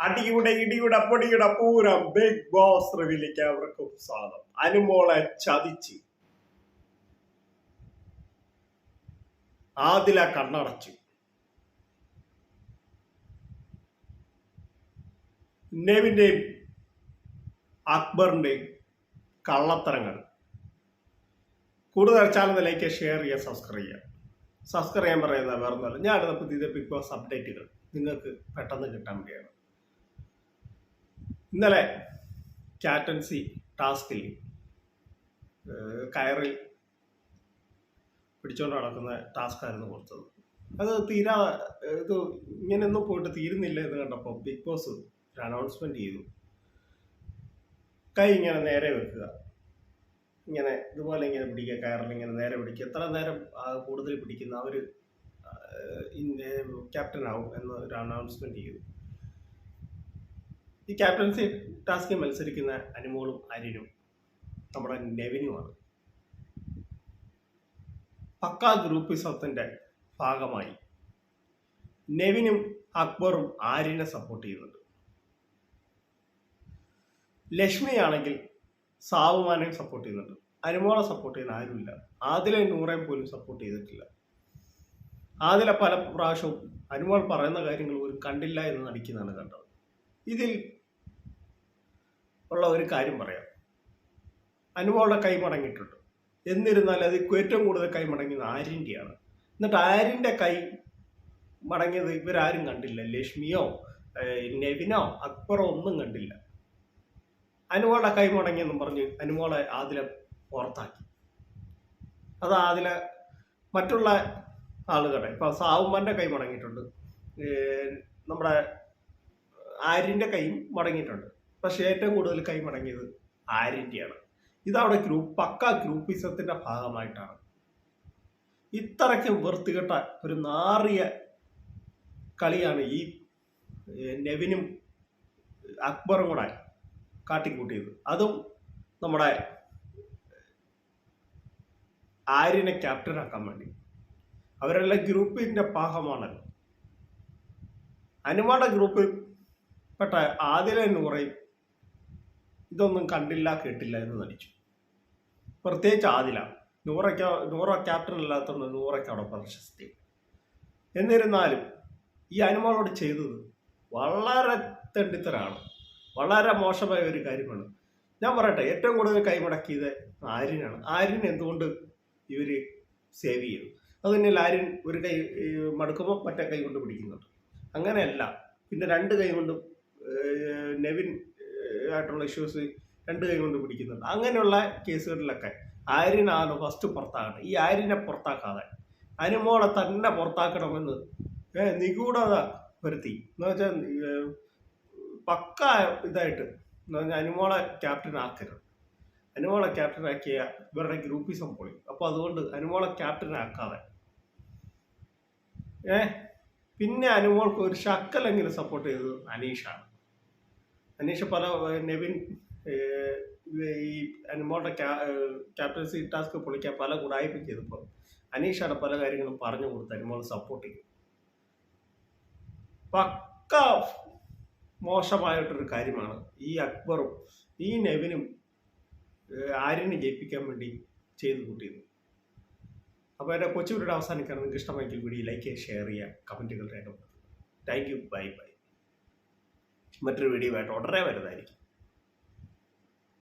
അടിയുടെ ഇടിയുടെ പൊടിയുടെ പൂരം ബിഗ് ബോസ് റിവിലേക്ക് അവർക്കും സ്വാഗതം. അനുമോളെ ചതിച്ച്. ആദില കണ്ണടച്ചു. നെവിന്റെയും അക്ബറിന്റെയും കള്ളത്തരങ്ങൾ. കൂടുതൽ ചാനലിലേക്ക് ഷെയർ ചെയ്യുക സബ്സ്ക്രൈബ് ചെയ്യുക. സബ്സ്ക്രൈബ് ചെയ്യാൻ പറയുന്നത് വേറെ ഞാൻ ഞാനിത് പുതിയ ബിഗ് ബോസ് അപ്ഡേറ്റുകൾ നിങ്ങൾക്ക് പെട്ടെന്ന് കിട്ടാൻ വേണ്ടിയാണ്. ഇന്നലെ ക്യാപ്റ്റൻസി ടാസ്കിൽ കയറിൽ പിടിച്ചുകൊണ്ട് നടക്കുന്ന ടാസ്ക് ആയിരുന്നു കൊടുത്തത്. അത് തീരാ ഇത് ഇങ്ങനെയൊന്നും പോയിട്ട് തീരുന്നില്ല എന്ന് കണ്ടപ്പോൾ ബിഗ് ബോസ് ഒരു അനൗൺസ്മെന്റ് ചെയ്തു. കൈ ഇങ്ങനെ നേരെ വെക്കുക. ഇങ്ങനെ ഇതുപോലെ ഇങ്ങനെ പിടിക്കുക കയറിൽ ഇങ്ങനെ നേരെ പിടിക്കുക. എത്ര നേരം കൂടുതൽ പിടിക്കുന്ന അവർ ക്യാപ്റ്റൻ ആവും എന്ന് ഒരു അനൗൺസ്മെന്റ് ചെയ്തു. ഈ ക്യാപ്റ്റൻസി ടാസ്കിൽ മത്സരിക്കുന്ന അനുമോളും അരിനും നമ്മുടെ നെവിനുമാണ്. പക്കാ ഗ്രൂപ്പിസത്തിന്റെ ഭാഗമായി നെവിനും അക്ബറും ആര്യനെ സപ്പോർട്ട് ചെയ്യുന്നുണ്ട്. ലക്ഷ്മിയാണെങ്കിൽ സാവുമാനെയും സപ്പോർട്ട് ചെയ്യുന്നുണ്ട്. അനുമോളെ സപ്പോർട്ട് ചെയ്യുന്ന ആരുമില്ല. ആദിലെ നൂറേം പോലും സപ്പോർട്ട് ചെയ്തിട്ടില്ല. ആദിലെ പല പ്രാവശ്യവും അനുമോൾ പറയുന്ന കാര്യങ്ങൾ ഒരു കണ്ടില്ല എന്ന് നടിക്കുന്നതാണ് കണ്ടത്. ഇതിൽ ഉള്ള ഒരു കാര്യം പറയാം. അനുഭവമുള്ള കൈമടങ്ങിയിട്ടുണ്ട് എന്നിരുന്നാൽ അത് ഏറ്റവും കൂടുതൽ കൈ മടങ്ങിയത് ആര്യന്റെയാണ്. എന്നിട്ട് ആര്യന്റെ കൈ മടങ്ങിയത് ഇവരാരും കണ്ടില്ല. ലക്ഷ്മിയോ നെവിനോ അക്ബറോ ഒന്നും കണ്ടില്ല. അനുമോളെ കൈ മുടങ്ങിയെന്നും പറഞ്ഞ് അനുമോളെ ആതിലെ പുറത്താക്കി. അത് ആദില മറ്റുള്ള ആളുകളെ ഇപ്പൊ സാവുമ്മാന്റെ കൈ മുടങ്ങിയിട്ടുണ്ട്. നമ്മുടെ ആര്യന്റെ കൈയും മടങ്ങിയിട്ടുണ്ട്. പക്ഷെ ഏറ്റവും കൂടുതൽ കൈമടങ്ങിയത് ആര്യന്റെയാണ് ഇതവിടെ ഗ്രൂപ്പ് പക്ക ഗ്രൂപ്പിസത്തിന്റെ ഭാഗമായിട്ടാണ്. ഇത്രയ്ക്ക് വൃത്തികെട്ട ഒരു നാറിയ കളിയാണ് ഈ നെവിനും അക്ബറും കൂടെ കാട്ടിക്കൂട്ടിയത്. അതും നമ്മുടെ ആര്യനെ ക്യാപ്റ്റനാക്കാൻ വേണ്ടി. അവരെല്ലാം ഗ്രൂപ്പിന്റെ ഭാഗമാണല്ലോ. അനുമാട ഗ്രൂപ്പിൽ പെട്ട ആദില നൂറയും ഇതൊന്നും കണ്ടില്ല കേട്ടില്ല എന്ന് നടിച്ചു. പ്രത്യേകിച്ച് ആദില. നൂറയ്ക്ക് നൂറ ക്യാപ്റ്റൻ അല്ലാത്തതുകൊണ്ട് നൂറയ്ക്ക് അവിടെ പ്രശസ്തി. എന്നിരുന്നാലും ഈ അനുമോളോട് ചെയ്തത് വളരെ തെണ്ടിത്തരാണ്. വളരെ മോശമായ ഒരു കാര്യമാണ്. ഞാൻ പറയട്ടെ ഏറ്റവും കൂടുതൽ കൈമുടക്കിയത് ആര്യനാണ്. ആര്യൻ എന്തുകൊണ്ട് ഇവർ സേവ് ചെയ്തു? അത് തന്നെ ആര്യൻ ഒരു കൈ മടുക്കുമ്പോൾ മറ്റേ കൈ കൊണ്ട് പിടിക്കുന്നുണ്ട്. അങ്ങനെയല്ല. പിന്നെ രണ്ട് കൈ കൊണ്ടും നെവിൻ ആയിട്ടുള്ള ഇഷ്യൂസ് രണ്ട് കൈ കൊണ്ട് പിടിക്കുന്നുണ്ട്. അങ്ങനെയുള്ള കേസുകളിലൊക്കെ ആര്യനാണ് ഫസ്റ്റ് പുറത്താക്കണം ഈ ആര്യനെ പുറത്താക്കാതെ അനുമോളെ തന്നെ പുറത്താക്കണമെന്ന് നിഗൂഢത വരുത്തി. എന്ന് വെച്ചാൽ പക്ക ഇതായിട്ട് എന്ന് പറഞ്ഞാൽ അനുമോളെ ക്യാപ്റ്റൻ ആക്കരുത്. അനുമോളെ ക്യാപ്റ്റൻ ആക്കിയ ഇവരുടെ ഗ്രൂപ്പിസം പോയി അപ്പോൾ അതുകൊണ്ട് അനുമോളെ ക്യാപ്റ്റൻ ആക്കാതെ ഏ പിന്നെ അനുമോൾക്ക് ഒരു ശക്കലെങ്കിലും സപ്പോർട്ട് ചെയ്തത് അനീഷാണ്. അനീഷ് പല നെവിൻ ഈ അനുമോളുടെ ക്യാപ്റ്റൻസി ടാസ്ക് പൊളിക്കാൻ പല ഗുണായ്പയും ചെയ്തപ്പോൾ അനീഷാണ് പല കാര്യങ്ങളും പറഞ്ഞു കൊടുത്ത് അനുമോൾ സപ്പോർട്ട് ചെയ്യും പക്ക മോശമായിട്ടൊരു കാര്യമാണ് ഈ അക്ബറും ഈ നെവിനും ആര്യനെ ജയിപ്പിക്കാൻ വേണ്ടി ചെയ്തു കൂട്ടിയത്. അപ്പോൾ എന്റെ കൊച്ചുകൂടെ അവസാനിക്കാൻ നിങ്ങൾക്ക് ഇഷ്ടമായെങ്കിൽ വീഡിയോ ലൈക്ക് ചെയ്യുക ഷെയർ ചെയ്യുക കമന്റുകൾ രേഖപ്പെടുത്തുക. താങ്ക് യു ബൈ ബൈ മറ്റൊരു വീഡിയോ ആയിട്ട് ഉടനെ വരുന്നതായിരിക്കും.